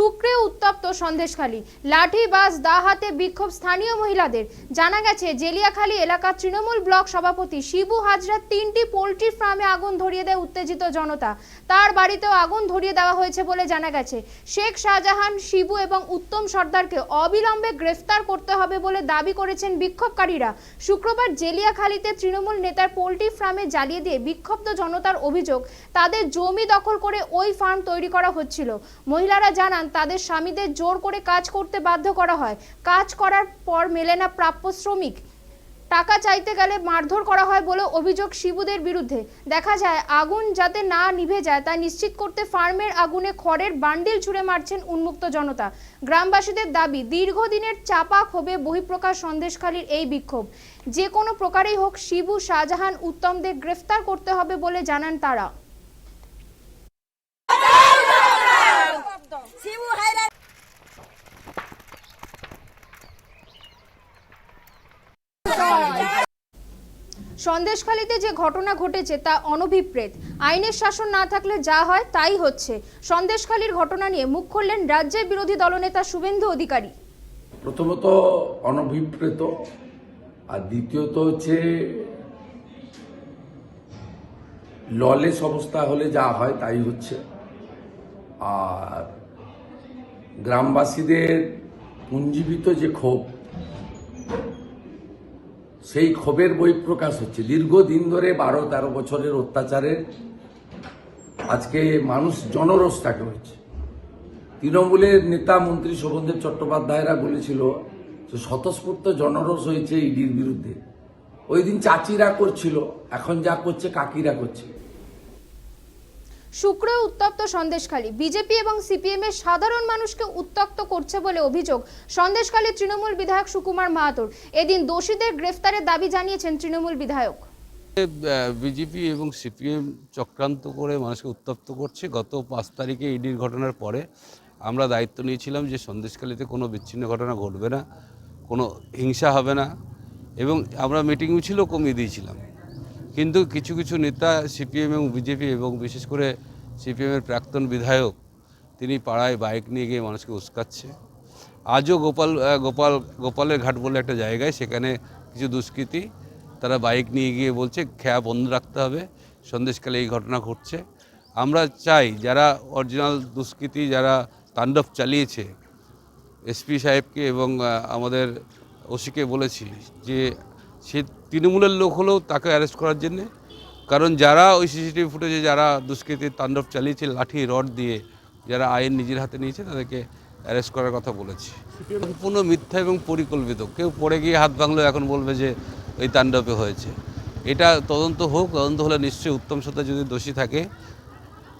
শুক্রে উত্তপ্ত সন্দেশখালী। লাঠি, বাস, দা হাতে বিক্ষোভ স্থানীয় মহিলাদের। জানা গেছে, জেলিয়াখালী এলাকার তৃণমূল ব্লক সভাপতি শিবু হাজরা তিনটি পোলট্রি ফার্মে আগুন ধরিয়ে দেয় উত্তেজিত জনতা। তার বাড়িতেও আগুন ধরিয়ে দেওয়া হয়েছে বলে জানা গেছে। শেখ শাহজাহান, শিবু এবং উত্তম সর্দারকে অবিলম্বে গ্রেফতার করতে হবে বলে দাবি করেছেন বিক্ষোভকারীরা। শুক্রবার জেলিয়াখালীতে তৃণমূল নেতার পোলট্রি ফার্মে জ্বালিয়ে দিয়ে বিক্ষুব্ধ জনতার অভিযোগ, তাদের জমি দখল করে ওই ফার্ম তৈরি করা হচ্ছিল। মহিলারা জানান তাদের স্বামীদের জোর করে কাজ করতে বাধ্য করা হয়। কাজ করার পর মেলে না প্রাপ্য শ্রমিক। টাকা চাইতে গেলে মারধর করা হয় বলে অভিযোগ শিবুদের বিরুদ্ধে। দেখা যায়, আগুন যাতে না নিভে যায় তা নিশ্চিত করতে ফার্মের আগুনে খড়ের বান্ডিল ছুঁড়ে মারছেন উন্মুক্ত জনতা। গ্রামবাসীদের দাবি, দীর্ঘদিনের চাপা ক্ষোভে বহিঃপ্রকাশ সন্দেশখালীর এই বিক্ষোভ। যে কোনো প্রকারেই হোক, শিবু, শাহজাহান, উত্তমদের গ্রেফতার করতে হবে বলে জানান তারা শিবু হায়রা সন্দেশখালীতে যে ঘটনা ঘটেছে তা অনভিপ্রেত। আইনের শাসন না থাকলে যা হয় তাই হচ্ছে। সন্দেশখালীর ঘটনা নিয়ে মুখ খুললেন রাজ্যের বিরোধী দলনেতা শুভেন্দু অধিকারী। প্রথমত অনভিপ্রেত, আর দ্বিতীয়ত হচ্ছে ললেস অবস্থা হলে যা হয় তাই হচ্ছে। আর গ্রামবাসীদের পুঞ্জীবিত যে ক্ষোভ সেই ক্ষোভের বই প্রকাশ হচ্ছে। দীর্ঘদিন ধরে বারো তেরো বছরের অত্যাচারের আজকে মানুষ জনরোষটাকে হচ্ছে তৃণমূলের নেতা মন্ত্রী শোভনদেব চট্টোপাধ্যায়রা বলেছিল যে স্বতঃস্ফূর্ত জনরস হয়েছে ইডির বিরুদ্ধে। ওই দিন চাচিরা করছিল, এখন যা করছে কাকিরা করছে। শুক্র উত্তপ্ত সন্দেশখালী। বিজেপি এবং সিপিএম এর সাধারণ মানুষকে উত্তক্ত করছে বলে অভিযোগ সন্দেশখালী তৃণমূল বিধায়ক সুকুমার মাহাতোর। এদিন দোষীদের গ্রেফতারের দাবি জানিয়েছেন তৃণমূল বিধায়ক। বিজেপি এবং সিপিএম চক্রান্ত করে মানুষকে উত্তপ্ত করছে। গত পাঁচ তারিখে ইডির ঘটনার পরে আমরা দায়িত্ব নিয়েছিলাম যে সন্দেশখালীতে কোনো বিচ্ছিন্ন ঘটনা ঘটবে না, কোনো হিংসা হবে না এবং আমরা মিটিং মিছিলও কমিয়ে দিয়েছিলাম। কিন্তু কিছু কিছু নেতা সিপিএম এবং বিজেপি এবং বিশেষ করে সিপিএমের প্রাক্তন বিধায়ক, তিনি পাড়ায় বাইক নিয়ে গিয়ে মানুষকে উস্কাচ্ছে। আজও গোপাল গোপাল, গোপালের ঘাট বলে একটা জায়গায় সেখানে কিছু দুষ্কৃতী তারা বাইক নিয়ে গিয়ে বলছে, খেয়া বন্ধ রাখতে হবে। সন্দেশকালে এই ঘটনা ঘটছে। আমরা চাই যারা অরিজিনাল দুষ্কৃতী, যারা তাণ্ডব চালিয়েছে, এসপি সাহেবকে এবং আমাদের ওসিকে বলেছি যে সে তৃণমূলের লোক হলেও তাকে অ্যারেস্ট করার জন্যে। কারণ যারা ওই সিসিটিভি ফুটেজে যারা দুষ্কৃতির তাণ্ডব চালিয়েছে, লাঠি, রড দিয়ে যারা আইন নিজের হাতে নিয়েছে, তাদেরকে অ্যারেস্ট করার কথা বলেছি। সম্পূর্ণ মিথ্যা এবং পরিকল্পিত। কেউ পড়ে গিয়ে হাত ভাঙলো এখন বলবে যে ওই তাণ্ডবে হয়েছে। এটা তদন্ত হোক, তদন্ত হলে নিশ্চয়ই উত্তম সত্তা যদি দোষী থাকে,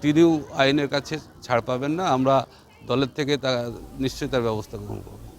তিনিও আইনের কাছে ছাড় পাবেন না। আমরা দলের থেকে তা, নিশ্চয়ই তার ব্যবস্থা গ্রহণ করব।